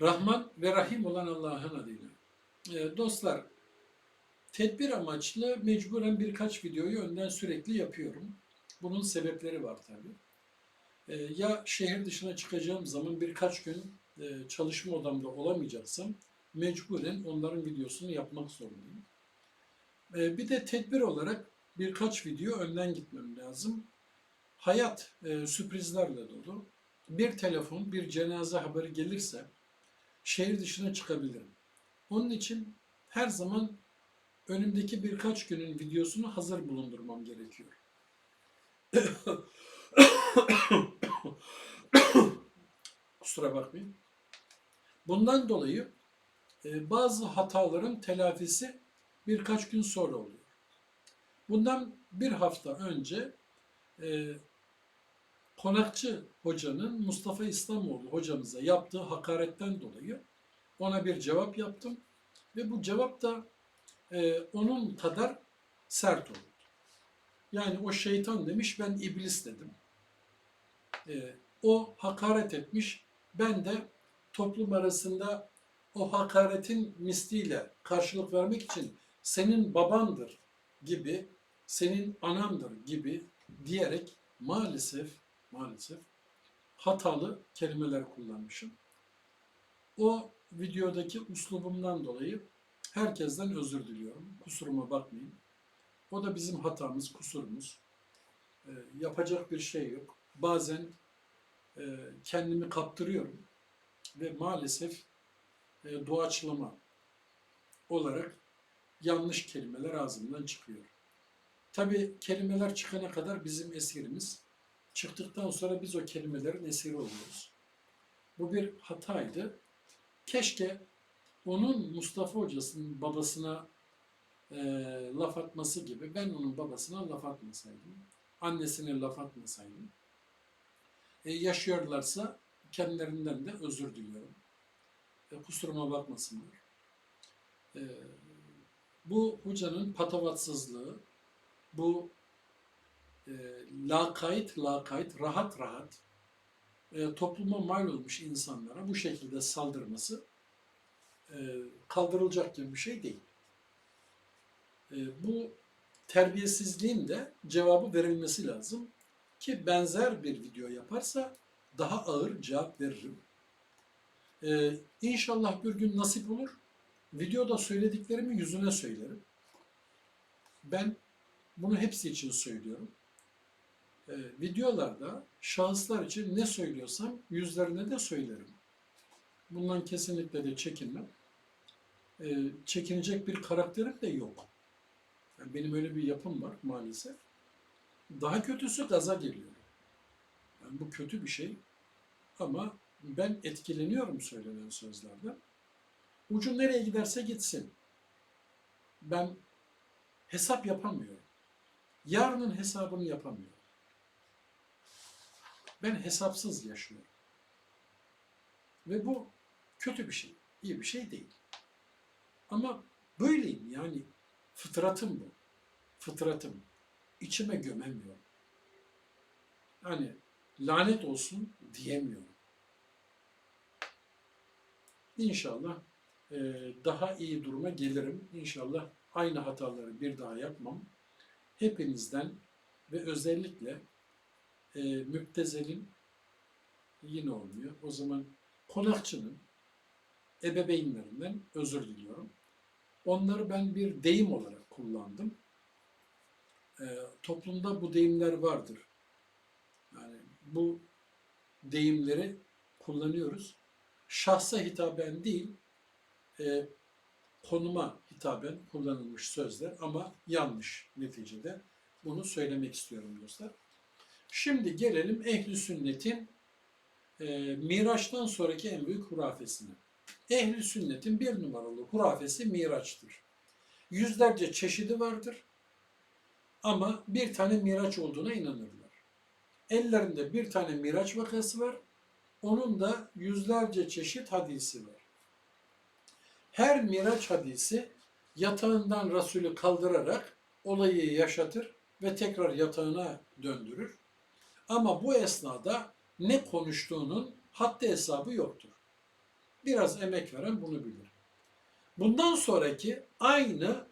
Rahman ve Rahim olan Allah'ın adıyla. Ee, dostlar, tedbir amaçlı mecburen birkaç videoyu önden sürekli yapıyorum. Bunun sebepleri var tabii. Ee, ya şehir dışına çıkacağım zaman birkaç gün e, çalışma odamda olamayacaksam mecburen onların videosunu yapmak zorundayım. Ee, bir de tedbir olarak birkaç video önden gitmem lazım. Hayat e, sürprizlerle dolu. Bir telefon, bir cenaze haberi gelirse şehir dışına çıkabilirim. Onun için her zaman önümdeki birkaç günün videosunu hazır bulundurmam gerekiyor. Kusura bakmayın. Bundan dolayı e, bazı hataların telafisi birkaç gün sonra oluyor. Bundan bir hafta önce e, Konakçı hocanın Mustafa İslamoğlu hocamıza yaptığı hakaretten dolayı ona bir cevap yaptım ve bu cevap da e, onun kadar sert oldu. Yani o şeytan demiş ben iblis dedim. E, o hakaret etmiş ben de toplum arasında o hakaretin misliyle karşılık vermek için senin babandır gibi, senin anandır gibi diyerek maalesef maalesef hatalı kelimeler kullanmışım. O videodaki uslubumdan dolayı herkesten özür diliyorum. Kusuruma bakmayın. O da bizim hatamız, kusurumuz. Ee, yapacak bir şey yok. Bazen e, kendimi kaptırıyorum ve maalesef e, doğaçlama olarak yanlış kelimeler ağzımdan çıkıyor. Tabii kelimeler çıkana kadar bizim esirimiz çıktıktan sonra biz o kelimelerin esiri oluyoruz. Bu bir hataydı. Keşke onun Mustafa hocasının babasına e, laf atması gibi ben onun babasına laf atmasaydım. Annesine laf atmasaydım. E, yaşıyorlarsa kendilerinden de özür diliyorum. E, kusuruma bakmasınlar. E, bu hocanın patavatsızlığı, bu e, lakayt lakayt, rahat rahat e, topluma mal olmuş insanlara bu şekilde saldırması e, kaldırılacak gibi bir şey değil. E, bu terbiyesizliğin de cevabı verilmesi lazım ki benzer bir video yaparsa daha ağır cevap veririm. E, inşallah bir gün nasip olur. Videoda söylediklerimi yüzüne söylerim. Ben bunu hepsi için söylüyorum e, videolarda şahıslar için ne söylüyorsam yüzlerine de söylerim. Bundan kesinlikle de çekinmem. E, çekinecek bir karakterim de yok. Yani benim öyle bir yapım var maalesef. Daha kötüsü gaza geliyor. Yani bu kötü bir şey. Ama ben etkileniyorum söylenen sözlerden. Ucu nereye giderse gitsin. Ben hesap yapamıyorum. Yarının hesabını yapamıyorum. Ben hesapsız yaşıyorum. Ve bu kötü bir şey, iyi bir şey değil. Ama böyleyim yani fıtratım bu. Fıtratım. İçime gömemiyorum. Yani lanet olsun diyemiyorum. İnşallah e, daha iyi duruma gelirim. İnşallah aynı hataları bir daha yapmam. Hepinizden ve özellikle e, müptezelin yine olmuyor. O zaman konakçının ebeveynlerinden özür diliyorum. Onları ben bir deyim olarak kullandım. E, toplumda bu deyimler vardır. Yani bu deyimleri kullanıyoruz. Şahsa hitaben değil, e, konuma hitaben kullanılmış sözler ama yanlış neticede. Bunu söylemek istiyorum dostlar. Şimdi gelelim ehli sünnetin e, Miraç'tan sonraki en büyük hurafesine. Ehli sünnetin bir numaralı hurafesi Miraç'tır. Yüzlerce çeşidi vardır ama bir tane Miraç olduğuna inanırlar. Ellerinde bir tane Miraç vakası var, onun da yüzlerce çeşit hadisi var. Her Miraç hadisi yatağından Resulü kaldırarak olayı yaşatır ve tekrar yatağına döndürür. Ama bu esnada ne konuştuğunun haddi hesabı yoktur. Biraz emek veren bunu bilir. Bundan sonraki aynı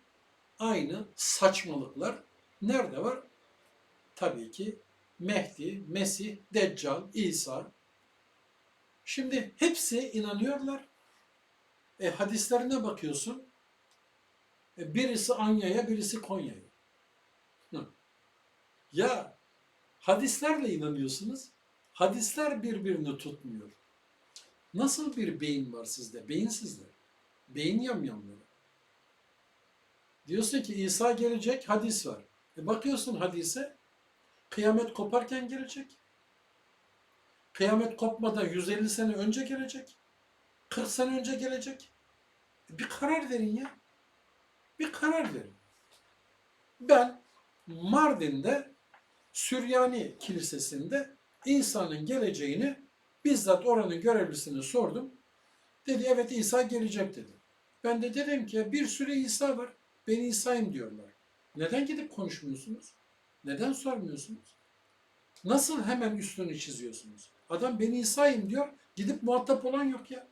aynı saçmalıklar nerede var? Tabii ki Mehdi, Mesih, Deccal, İsa. Şimdi hepsi inanıyorlar. E, hadislerine bakıyorsun. E, birisi Anya'ya, birisi Konya'ya. Ya hadislerle inanıyorsunuz. Hadisler birbirini tutmuyor. Nasıl bir beyin var sizde? Beyinsizler. Beyin yamyamları. Diyorsun ki İsa gelecek, hadis var. E bakıyorsun hadise, kıyamet koparken gelecek. Kıyamet kopmadan 150 sene önce gelecek. 40 sene önce gelecek. E bir karar verin ya. Bir karar verin. Ben Mardin'de Süryani Kilisesi'nde İsa'nın geleceğini bizzat oranın görevlisine sordum. Dedi evet İsa gelecek dedi. Ben de dedim ki bir sürü İsa var. Ben İsa'yım diyorlar. Neden gidip konuşmuyorsunuz? Neden sormuyorsunuz? Nasıl hemen üstünü çiziyorsunuz? Adam ben İsa'yım diyor. Gidip muhatap olan yok ya.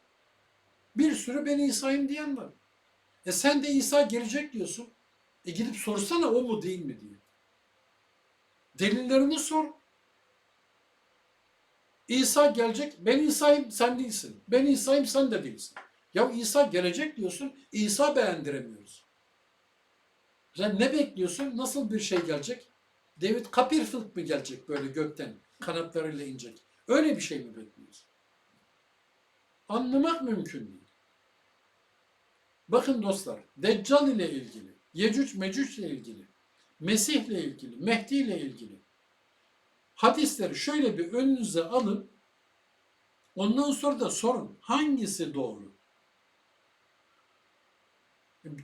Bir sürü ben İsa'yım diyen var. E sen de İsa gelecek diyorsun. E gidip sorsana o mu değil mi diye. Delillerini sor. İsa gelecek. Ben İsa'yım sen değilsin. Ben İsa'yım sen de değilsin. Ya İsa gelecek diyorsun. İsa beğendiremiyoruz. Sen ne bekliyorsun? Nasıl bir şey gelecek? David Copperfield mi gelecek böyle gökten kanatlarıyla inecek? Öyle bir şey mi bekliyorsun? Anlamak mümkün değil. Bakın dostlar, Deccal ile ilgili, Yecüc Mecüc ile ilgili, Mesih ile ilgili, Mehdi ile ilgili hadisleri şöyle bir önünüze alın. Ondan sonra da sorun hangisi doğru?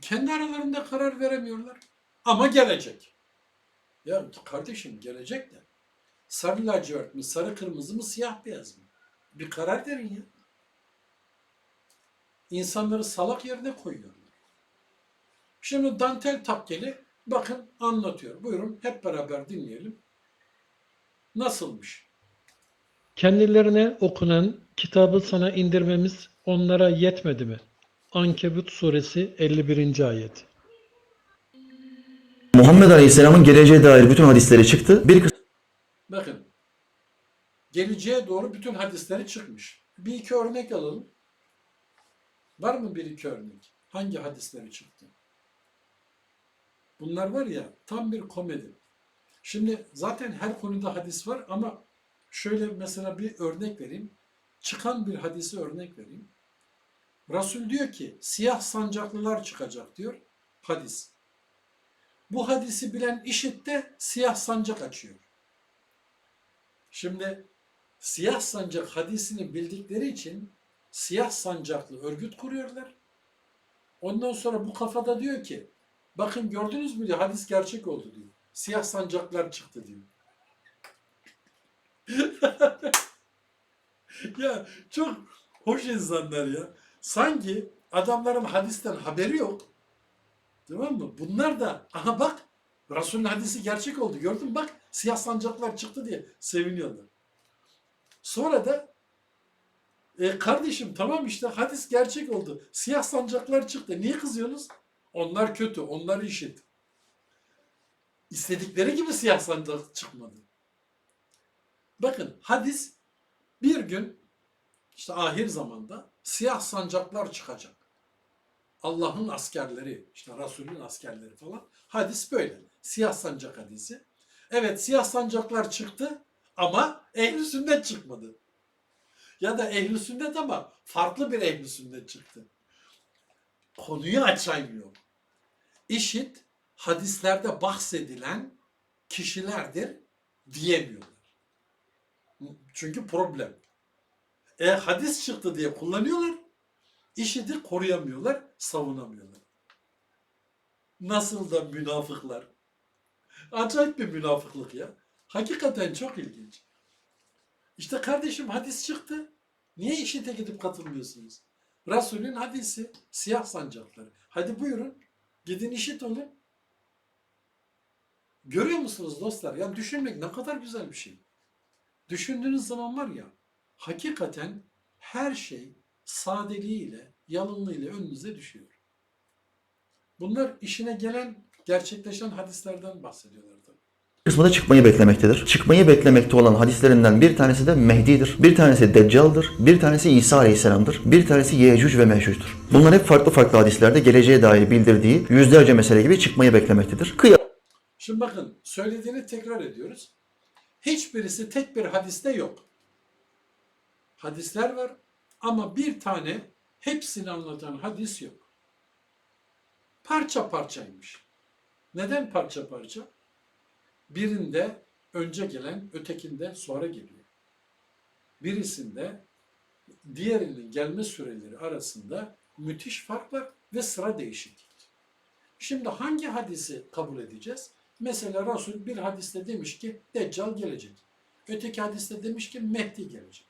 Kendi aralarında karar veremiyorlar. Ama gelecek. Ya kardeşim gelecek de. Sarı lacivert mi, sarı kırmızı mı, siyah beyaz mı? Bir karar verin ya. İnsanları salak yerine koyuyorlar. Şimdi dantel takkeli bakın anlatıyor. Buyurun hep beraber dinleyelim. Nasılmış? Kendilerine okunan kitabı sana indirmemiz onlara yetmedi mi? Ankebut suresi 51. ayet. Muhammed Aleyhisselam'ın geleceğe dair bütün hadisleri çıktı. Bir kısmı Bakın. Geleceğe doğru bütün hadisleri çıkmış. Bir iki örnek alalım. Var mı bir iki örnek? Hangi hadisleri çıktı? Bunlar var ya tam bir komedi. Şimdi zaten her konuda hadis var ama şöyle mesela bir örnek vereyim. Çıkan bir hadisi örnek vereyim. Resul diyor ki siyah sancaklılar çıkacak diyor. Hadis. Bu hadisi bilen işit de siyah sancak açıyor. Şimdi siyah sancak hadisini bildikleri için siyah sancaklı örgüt kuruyorlar. Ondan sonra bu kafada diyor ki bakın gördünüz mü diyor hadis gerçek oldu diyor. Siyah sancaklar çıktı diyor. ya çok hoş insanlar ya. Sanki adamların hadisten haberi yok. Tamam mı? Bunlar da aha bak Resul'ün hadisi gerçek oldu. Gördün mü? Bak siyah sancaklar çıktı diye seviniyorlar. Sonra da e, kardeşim tamam işte hadis gerçek oldu. Siyah sancaklar çıktı. Niye kızıyorsunuz? Onlar kötü, onlar işit. İstedikleri gibi siyah sancak çıkmadı. Bakın hadis bir gün işte ahir zamanda siyah sancaklar çıkacak. Allah'ın askerleri, işte Resul'ün askerleri falan. Hadis böyle. Siyah sancak hadisi. Evet siyah sancaklar çıktı ama ehl sünnet çıkmadı. Ya da ehl sünnet ama farklı bir ehl sünnet çıktı. Konuyu açaymıyor. İşit hadislerde bahsedilen kişilerdir diyemiyorlar. Çünkü problem. E hadis çıktı diye kullanıyorlar. İşidi koruyamıyorlar, savunamıyorlar. Nasıl da münafıklar. Acayip bir münafıklık ya. Hakikaten çok ilginç. İşte kardeşim hadis çıktı. Niye işite gidip katılmıyorsunuz? Resulün hadisi, siyah sancakları. Hadi buyurun, gidin işit olun. Görüyor musunuz dostlar? Ya düşünmek ne kadar güzel bir şey. Düşündüğünüz zaman var ya, hakikaten her şey sadeliğiyle, yalınlığıyla önünüze düşüyor. Bunlar işine gelen, gerçekleşen hadislerden bahsediyorlar tabii. kısmı da çıkmayı beklemektedir. Çıkmayı beklemekte olan hadislerinden bir tanesi de Mehdi'dir. Bir tanesi Deccal'dır. Bir tanesi İsa Aleyhisselam'dır. Bir tanesi Yecüc ve Mecüc'tür. Bunlar hep farklı farklı hadislerde geleceğe dair bildirdiği yüzlerce mesele gibi çıkmayı beklemektedir. Kıyamet Şimdi bakın söylediğini tekrar ediyoruz. Hiçbirisi tek bir hadiste yok. Hadisler var ama bir tane hepsini anlatan hadis yok. Parça parçaymış. Neden parça parça? Birinde önce gelen, ötekinde sonra geliyor. Birisinde diğerinin gelme süreleri arasında müthiş fark var ve sıra değişiklik. Şimdi hangi hadisi kabul edeceğiz? Mesela Resul bir hadiste demiş ki Deccal gelecek. Öteki hadiste demiş ki Mehdi gelecek.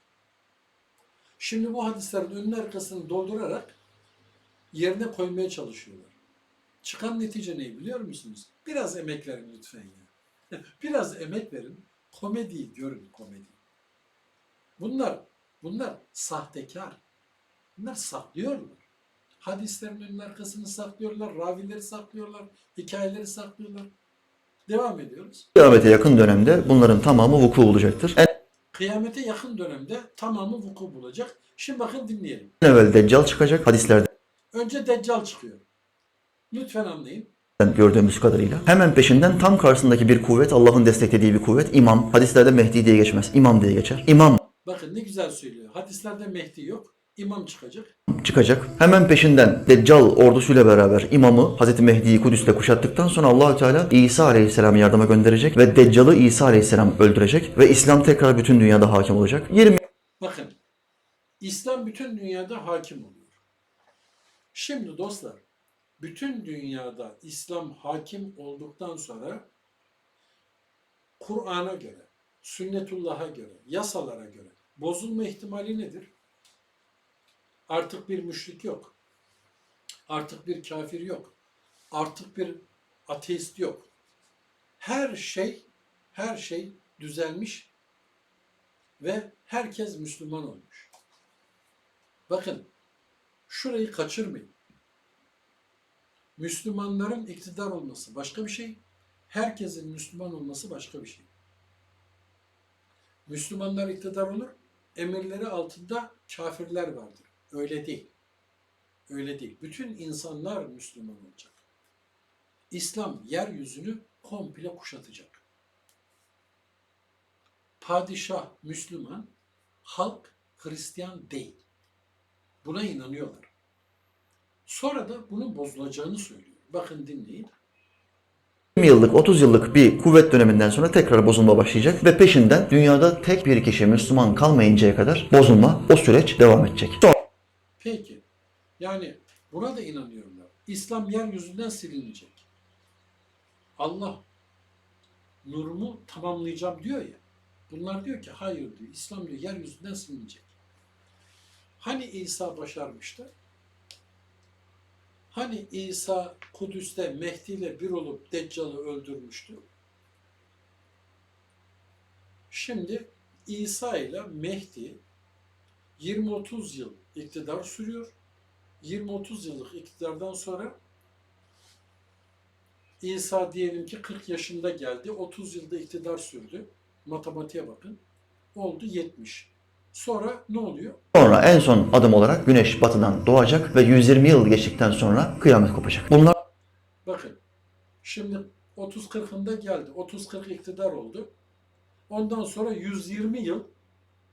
Şimdi bu hadislerin önünü arkasını doldurarak yerine koymaya çalışıyorlar. Çıkan netice ne biliyor musunuz? Biraz emek verin lütfen ya. Biraz emek verin. Komediyi görün komedi. Bunlar bunlar sahtekar. Bunlar saklıyorlar. Hadislerin önünün arkasını saklıyorlar, ravileri saklıyorlar, hikayeleri saklıyorlar. Devam ediyoruz. kıyamete yakın dönemde bunların tamamı vuku bulacaktır. En Kıyamete yakın dönemde tamamı vuku bulacak. Şimdi bakın dinleyelim. evvel Deccal çıkacak hadislerden Önce Deccal çıkıyor. Lütfen anlayın. Gördüğümüz kadarıyla. Hemen peşinden tam karşısındaki bir kuvvet, Allah'ın desteklediği bir kuvvet, imam. Hadislerde Mehdi diye geçmez, imam diye geçer. İmam Bakın ne güzel söylüyor. Hadislerde Mehdi yok. İmam çıkacak. çıkacak. Hemen peşinden Deccal ordusuyla beraber imamı Hazreti Mehdi'yi Kudüs'te kuşattıktan sonra Allahü Teala İsa Aleyhisselam'ı yardıma gönderecek ve Deccal'ı İsa Aleyhisselam öldürecek ve İslam tekrar bütün dünyada hakim olacak. 20 Bakın. İslam bütün dünyada hakim oluyor. Şimdi dostlar, bütün dünyada İslam hakim olduktan sonra Kur'an'a göre, sünnetullah'a göre, yasalara göre bozulma ihtimali nedir? Artık bir müşrik yok. Artık bir kafir yok. Artık bir ateist yok. Her şey, her şey düzelmiş ve herkes Müslüman olmuş. Bakın, şurayı kaçırmayın. Müslümanların iktidar olması başka bir şey, herkesin Müslüman olması başka bir şey. Müslümanlar iktidar olur, emirleri altında kafirler vardır. Öyle değil. Öyle değil. Bütün insanlar Müslüman olacak. İslam yeryüzünü komple kuşatacak. Padişah Müslüman, halk Hristiyan değil. Buna inanıyorlar. Sonra da bunun bozulacağını söylüyor. Bakın dinleyin. yıllık, 30 yıllık bir kuvvet döneminden sonra tekrar bozulma başlayacak ve peşinden dünyada tek bir kişi Müslüman kalmayıncaya kadar bozulma, o süreç devam edecek. Sonra Peki. Yani buna da inanıyorum ben. İslam yeryüzünden silinecek. Allah nurumu tamamlayacağım diyor ya. Bunlar diyor ki hayır diyor. İslam diyor yeryüzünden silinecek. Hani İsa başarmıştı? Hani İsa Kudüs'te Mehdi ile bir olup Deccal'ı öldürmüştü? Şimdi İsa ile Mehdi 20-30 yıl iktidar sürüyor. 20-30 yıllık iktidardan sonra İsa diyelim ki 40 yaşında geldi. 30 yılda iktidar sürdü. Matematiğe bakın. Oldu 70. Sonra ne oluyor? Sonra en son adım olarak güneş batıdan doğacak ve 120 yıl geçtikten sonra kıyamet kopacak. Bunlar Bakın. Şimdi 30-40'ında geldi. 30-40 iktidar oldu. Ondan sonra 120 yıl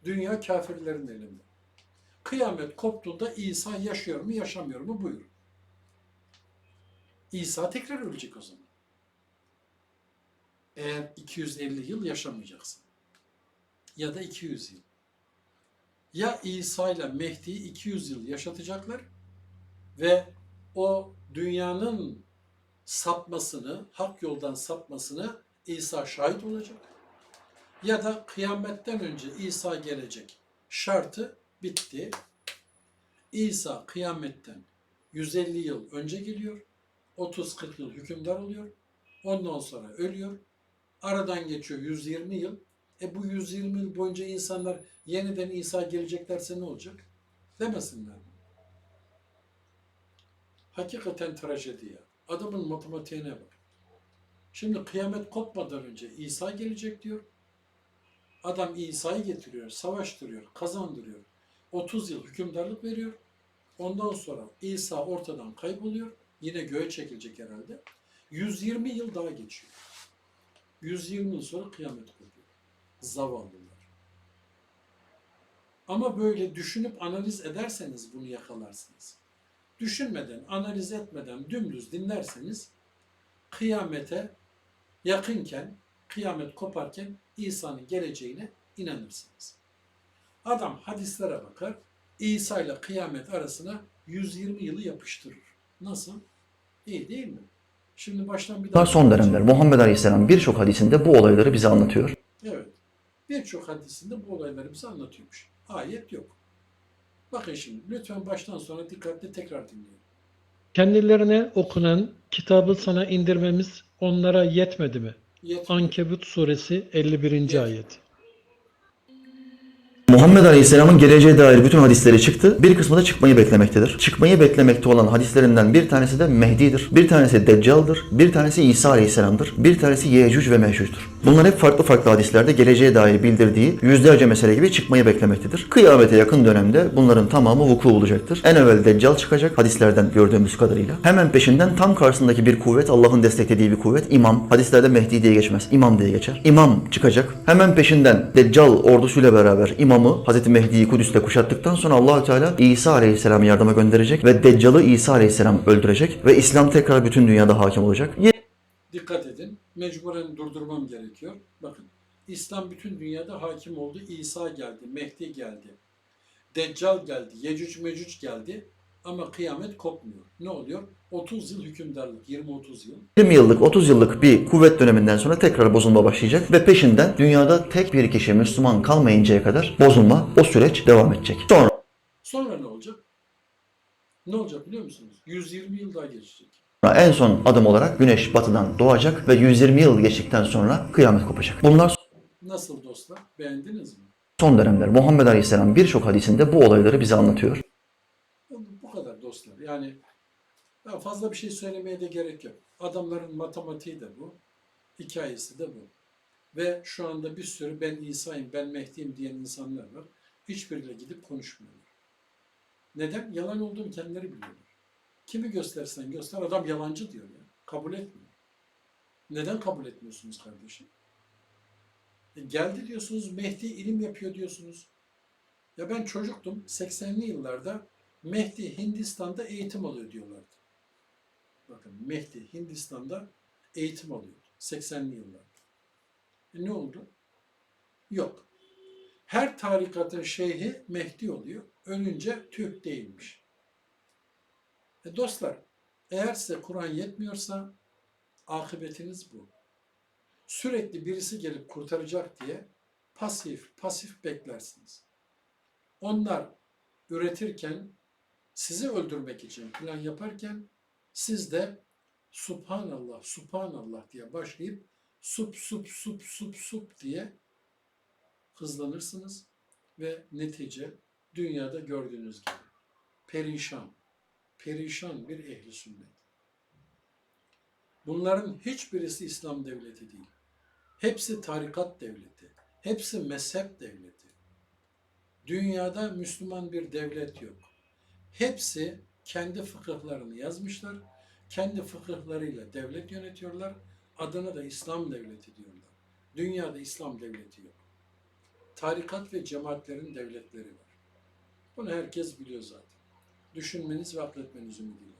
dünya kafirlerin elinde. Kıyamet koptuğunda İsa yaşıyor mu yaşamıyor mu buyurun. İsa tekrar ölecek o zaman. Eğer 250 yıl yaşamayacaksın. Ya da 200 yıl. Ya İsa ile Mehdi'yi 200 yıl yaşatacaklar ve o dünyanın sapmasını, hak yoldan sapmasını İsa şahit olacak. Ya da kıyametten önce İsa gelecek. Şartı bitti. İsa kıyametten 150 yıl önce geliyor. 30-40 yıl hükümdar oluyor. Ondan sonra ölüyor. Aradan geçiyor 120 yıl. E bu 120 yıl boyunca insanlar yeniden İsa gelecek derse ne olacak? Demesinler? Hakikaten trajedi ya. Adamın matematiğine bak. Şimdi kıyamet kopmadan önce İsa gelecek diyor. Adam İsa'yı getiriyor, savaştırıyor, kazandırıyor. 30 yıl hükümdarlık veriyor. Ondan sonra İsa ortadan kayboluyor. Yine göğe çekilecek herhalde. 120 yıl daha geçiyor. 120 yıl sonra kıyamet. Zavallılar. Ama böyle düşünüp analiz ederseniz bunu yakalarsınız. Düşünmeden, analiz etmeden dümdüz dinlerseniz kıyamete yakınken, kıyamet koparken İsa'nın geleceğine inanırsınız. Adam hadislere bakar, İsa ile kıyamet arasına 120 yılı yapıştırır. Nasıl? İyi değil mi? Şimdi baştan bir daha... Son dönemler. Muhammed Aleyhisselam birçok hadisinde bu olayları bize anlatıyor. Evet. Birçok hadisinde bu olayları bize anlatıyormuş. Ayet yok. Bakın şimdi lütfen baştan sona dikkatli tekrar dinleyin. Kendilerine okunan kitabı sana indirmemiz onlara yetmedi mi? Yet Ankebut suresi 51. ayet. Muhammed Aleyhisselam'ın geleceğe dair bütün hadisleri çıktı. Bir kısmı da çıkmayı beklemektedir. Çıkmayı beklemekte olan hadislerinden bir tanesi de Mehdi'dir. Bir tanesi Deccal'dır. Bir tanesi İsa Aleyhisselam'dır. Bir tanesi Yecüc ve Mecüc'tür. Bunlar hep farklı farklı hadislerde geleceğe dair bildirdiği yüzlerce mesele gibi çıkmayı beklemektedir. Kıyamete yakın dönemde bunların tamamı vuku bulacaktır. En evvel Deccal çıkacak hadislerden gördüğümüz kadarıyla. Hemen peşinden tam karşısındaki bir kuvvet Allah'ın desteklediği bir kuvvet imam. Hadislerde Mehdi diye geçmez. imam diye geçer. İmam çıkacak. Hemen peşinden Deccal ordusuyla beraber imamı Hazreti Mehdi'yi Kudüs'te kuşattıktan sonra Allahü Teala İsa Aleyhisselam'ı yardıma gönderecek ve Deccal'ı İsa Aleyhisselam öldürecek ve İslam tekrar bütün dünyada hakim olacak. Dikkat edin. Mecburen durdurmam gerekiyor. Bakın İslam bütün dünyada hakim oldu. İsa geldi, Mehdi geldi. Deccal geldi, Yecüc Mecüc geldi. Ama kıyamet kopmuyor. Ne oluyor? 30 yıl hükümdarlık, 20-30 yıl. 20 yıllık, 30 yıllık bir kuvvet döneminden sonra tekrar bozulma başlayacak ve peşinden dünyada tek bir kişi Müslüman kalmayıncaya kadar bozulma, o süreç devam edecek. Sonra Sonra ne olacak? Ne olacak biliyor musunuz? 120 yıl daha geçecek. En son adım olarak güneş batıdan doğacak ve 120 yıl geçtikten sonra kıyamet kopacak. Bunlar Nasıl dostlar? Beğendiniz mi? son dönemler. Muhammed Aleyhisselam birçok hadisinde bu olayları bize anlatıyor. Bu kadar dostlar. Yani daha fazla bir şey söylemeye de gerek yok. Adamların matematiği de bu. Hikayesi de bu. Ve şu anda bir sürü ben İsa'yım, ben Mehdi'yim diyen insanlar var. Hiçbiriyle gidip konuşmuyorlar. Neden? Yalan olduğunu kendileri biliyorlar. Kimi göstersen göster adam yalancı diyor ya. Kabul etmiyor. Neden kabul etmiyorsunuz kardeşim? E geldi diyorsunuz Mehdi ilim yapıyor diyorsunuz. Ya ben çocuktum 80'li yıllarda Mehdi Hindistan'da eğitim alıyor diyorlardı. Bakın Mehdi Hindistan'da eğitim alıyor 80'li yıllarda. E ne oldu? Yok. Her tarikatın şeyhi Mehdi oluyor. Ölünce Türk değilmiş. E dostlar, eğer size Kur'an yetmiyorsa akıbetiniz bu. Sürekli birisi gelip kurtaracak diye pasif pasif beklersiniz. Onlar üretirken, sizi öldürmek için plan yaparken siz de Subhanallah, Subhanallah diye başlayıp sup sup sup sup sup diye hızlanırsınız ve netice dünyada gördüğünüz gibi perişan, perişan bir ehli sünnet. Bunların hiçbirisi İslam devleti değil. Hepsi tarikat devleti. Hepsi mezhep devleti. Dünyada Müslüman bir devlet yok. Hepsi kendi fıkıhlarını yazmışlar. Kendi fıkıhlarıyla devlet yönetiyorlar. Adına da İslam devleti diyorlar. Dünyada İslam devleti yok. Tarikat ve cemaatlerin devletleri var. Bunu herkes biliyor zaten. Düşünmeniz ve akletmeniz ümidiyle olsun.